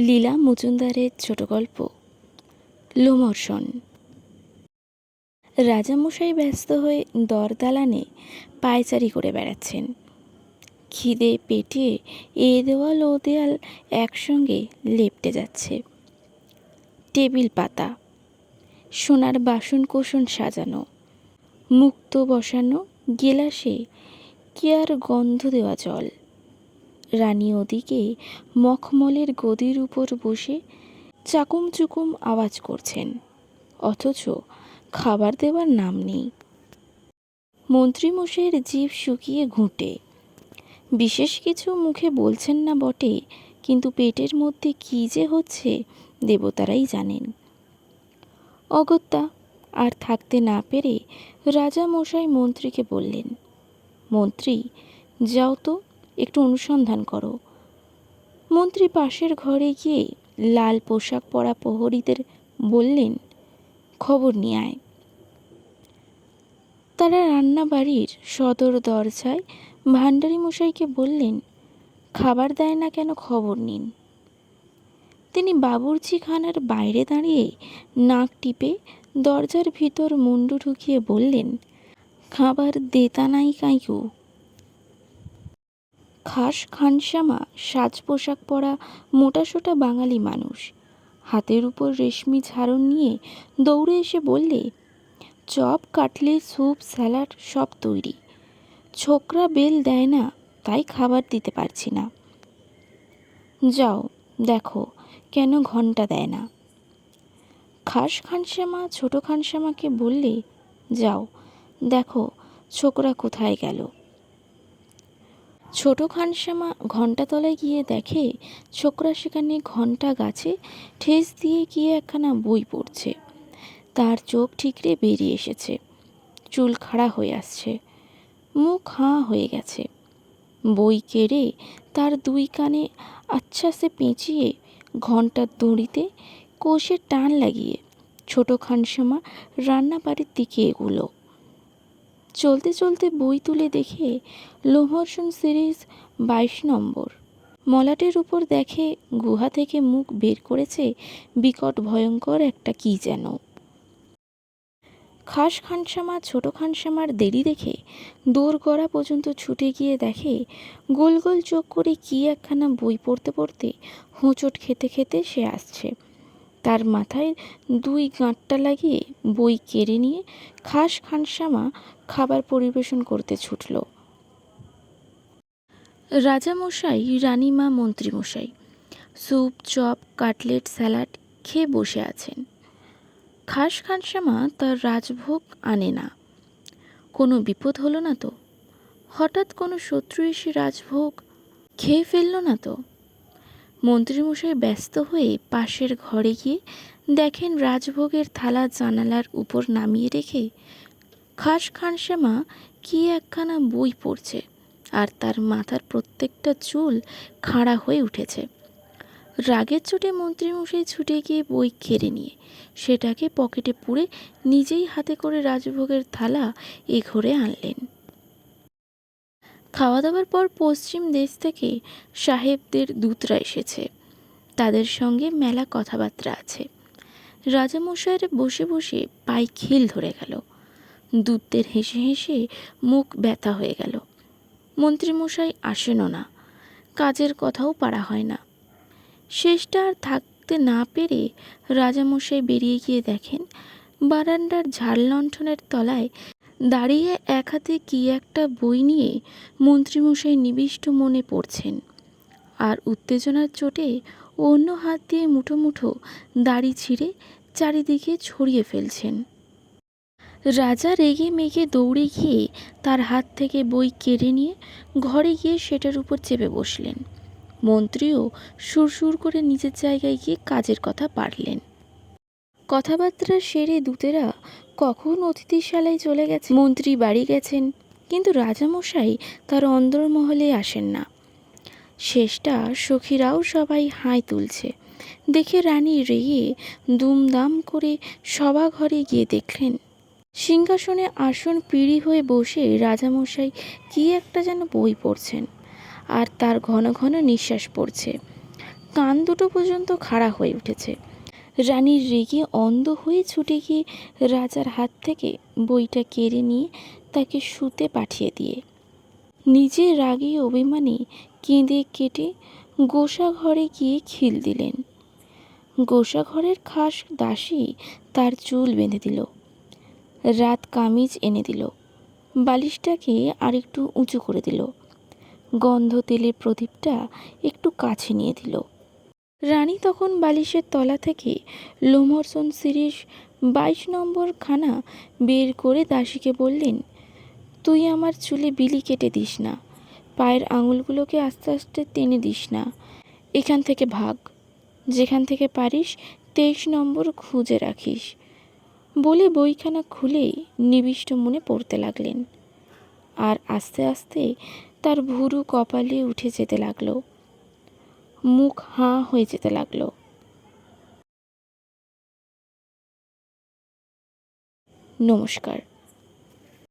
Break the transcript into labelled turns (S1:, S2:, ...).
S1: লীলা মজুমদারের ছোট গল্প, লোমর্ষণ। রাজামশাই ব্যস্ত হয়ে দরদালানে পায়চারি করে বেড়াচ্ছেন। খিদে পেটে এ দেওয়াল ও দেয়াল একসঙ্গে লেপটে যাচ্ছে। টেবিল পাতা, সোনার বাসন কোসন সাজানো, মুক্ত বসানো গেলাসে কি আর গন্ধ দেওয়া জল। রানী ওদিকে মখমলের গদির উপর বসে চাকুম চুকুম আওয়াজ করছেন। অথচ খাবার দেওয়ার নাম নেই। মন্ত্রীমশাইয়ের জিভ শুকিয়ে ঘুঁটে। বিশেষ কিছু মুখে বলছেন না বটে, কিন্তু পেটের মধ্যে কী যে হচ্ছে দেবতারাই জানেন। অগত্যা, আর থাকতে না পেরে রাজা মশাই মন্ত্রীকে বললেন, মন্ত্রী, যাও তো একটু অনুসন্ধান করো। মন্ত্রী পাশের ঘরে গিয়ে লাল পোশাক পরা প্রহরীদের বললেন, খবর নিয়ে আয়। তারা রান্নাবাড়ির সদর দরজায় ভাণ্ডারী মশাইকে বললেন, খাবার দেয় না কেন খবর নিন? তিনি বাবুর্চিখানার বাইরে দাঁড়িয়ে নাক টিপে দরজার ভিতর মুন্ডু ঢুকিয়ে বললেন, খাবার দেতা নাই কাইকু। খাস খানসামা সাজ পোশাক পরা মোটাসোটা বাঙালি মানুষ। হাতের উপর রেশমি ঝাড়ন নিয়ে দৌড়ে এসে বললে, চপ, কাটলে স্যুপ, স্যালাড সব তৈরি। ছোকরা বেল দেয় না, তাই খাবার দিতে পারছি না। যাও, দেখো, কেন ঘণ্টা দেয় না? খাস খানশ্যামা ছোটো খানশ্যামাকে বললে, যাও, দেখো, ছোকরা কোথায় গেল? ছোট খানশ্যামা ঘণ্টা তলায় গিয়ে দেখে, ছোকরা সেখানে ঘণ্টা গাছে ঠেস দিয়ে গিয়ে একখানা বই পড়ছে। তার চোখ ঠিকরে বেরিয়ে এসেছে। চুল খাড়া হয়ে আসছে। মুখ হাঁ হয়ে গেছে। বই কেড়ে তার দুই কানে আচ্ছা সে পেঁচিয়ে ঘণ্টার দড়িতে কোষে টান লাগিয়ে ছোট খানসামা রান্নাবাড়ির দিকে এগুলো। চলতে চলতে বই তুলে দেখে লোহর্ষণ সিরিজ বাইশ নম্বর। মলাটের উপর দেখে গুহা থেকে মুখ বের করেছে বিকট ভয়ঙ্কর একটা কী যেন। খাস খানসামা, ছোট খানসামার দেরি দেখে দোরগড়া পর্যন্ত ছুটে গিয়ে দেখে গোল গোল চোখ করে কী একখানা বই পড়তে পড়তে হোঁচট খেতে খেতে সে আসছে। তার মাথায় দুই গাঁটটা লাগিয়ে বই কেড়ে নিয়ে খাস খানসামা খাবার পরিবেশন করতে ছুটল। রাজামশাই, রানীমা, মন্ত্রীমশাই, স্যুপ, চপ, কাটলেট, স্যালাড খেয়ে বসে আছেন। খাস খানসামা তার রাজভোগ আনে না। কোনো বিপদ হলো না তো? হঠাৎ কোনো শত্রু এসে রাজভোগ খেয়ে ফেলল না তো? মন্ত্রীমশাই ব্যস্ত হয়ে পাশের ঘরে গিয়ে দেখেন রাজভোগের থালা জানালার উপর নামিয়ে রেখে খাস খানশ্যামা কি একখানা বই পড়ছে আর তার মাথার প্রত্যেকটা চুল খাড়া হয়ে উঠেছে। রাগের চোটে মন্ত্রীমশাই ছুটে গিয়ে বই কেড়ে নিয়ে সেটাকে পকেটে পুরে নিজেই হাতে করে রাজভোগের থালা এ ঘরে আনলেন। খাওয়া দাওয়ার পর পশ্চিম দেশ থেকে সাহেবদের দূতরা এসেছে। তাদের সঙ্গে মেলা কথাবার্তা আছে। রাজামশাইয়ের বসে বসে পায়ে খিল ধরে গেল। দূতদের হেসে হেসে মুখ ব্যথা হয়ে গেল। মন্ত্রীমশাই আসেনও না। কাজের কথাও পারা হয় না। শেষটা আর থাকতে না পেরে রাজামশাই বেরিয়ে গিয়ে দেখেন বারান্দার ঝাড় লণ্ঠনের তলায় দাঁড়িয়ে এক হাতে কী একটা বই নিয়ে মন্ত্রীমশাই নিবিষ্ট মনে পড়ছেন। আর উত্তেজনার চোটে অন্য হাত দিয়ে মুঠো মুঠো দাড়ি ছিঁড়ে চারিদিকে ছড়িয়ে ফেলছেন। রাজা রেগে মেগে দৌড়ে গিয়ে তার হাত থেকে বই কেড়ে নিয়ে ঘরে গিয়ে সেটার উপর চেপে বসলেন। মন্ত্রীও সুরসুর করে নিজের জায়গায় গিয়ে কাজের কথা পারলেন। কথাবার্তা সেরে দূতেরা কখন অতিথিশালায় চলে গেছে মন্ত্রী বাড়ি গেছেন, কিন্তু রাজামশাই তার অন্দরমহলে আসেন না। শেষটা সখীরাও সবাই হাই তুলছে। দেখে রানী রেগে দুমদাম করে সভা ঘরে গিয়ে দেখলেন, সিংহাসনে আসন পিড়ি হয়ে বসে রাজামশাই কী একটা যেন বই পড়ছেন, আর তার ঘন ঘন নিঃশ্বাস পড়ছে। কান দুটো পর্যন্ত খাড়া হয়ে উঠেছে। রানীর রেগে অন্ধ হয়ে ছুটে গিয়ে রাজার হাত থেকে বইটা কেড়ে নিয়ে তাকে শুতে পাঠিয়ে দিয়ে। নিজে রাগে অভিমানে কেঁদে কেটে গোসা ঘরে গিয়ে খিল দিলেন। গোসা ঘরের খাস দাসী তার চুল বেঁধে দিল। রাত কামিজ এনে দিল। বালিশটাকে আরেকটু উঁচু করে দিল। গন্ধ তেলের প্রদীপটা একটু কাছে নিয়ে দিল। রানী তখন বালিশের তলা থেকে লোমর্সন সিরিজ বাইশ নম্বর খানা বের করে দাসীকে বললেন, তুই আমার চুলে বিলি কেটে দিস না। পায়ের আঙুলগুলোকে আস্তে আস্তে টেনে দিস না। এখান থেকে ভাগ। যেখান থেকে পারিস তেইশ নম্বর খুঁজে রাখিস। বলে বইখানা খুলেই নিবিষ্ট মনে পড়তে লাগলেন। আর আস্তে আস্তে তার ভুরু কপালে উঠে যেতে লাগল। মুখ হাঁ হয়ে যেতে লাগল। নমস্কার।